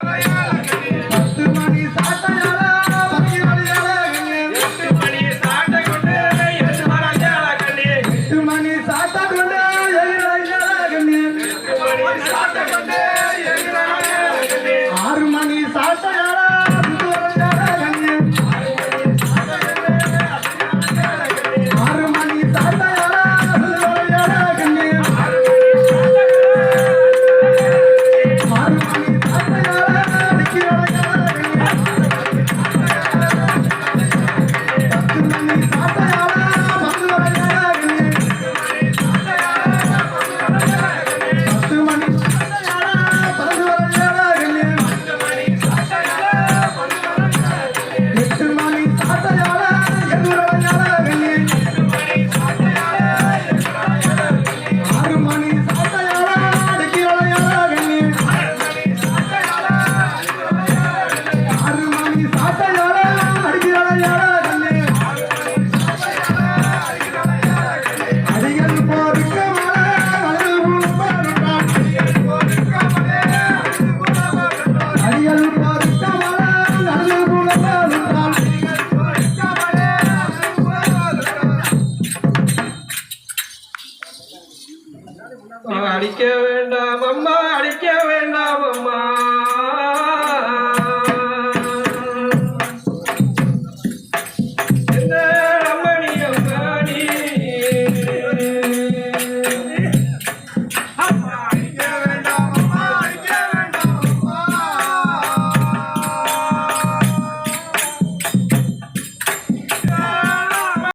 Oh, yeah. அடிக்க வேண்டாம் அம்மா.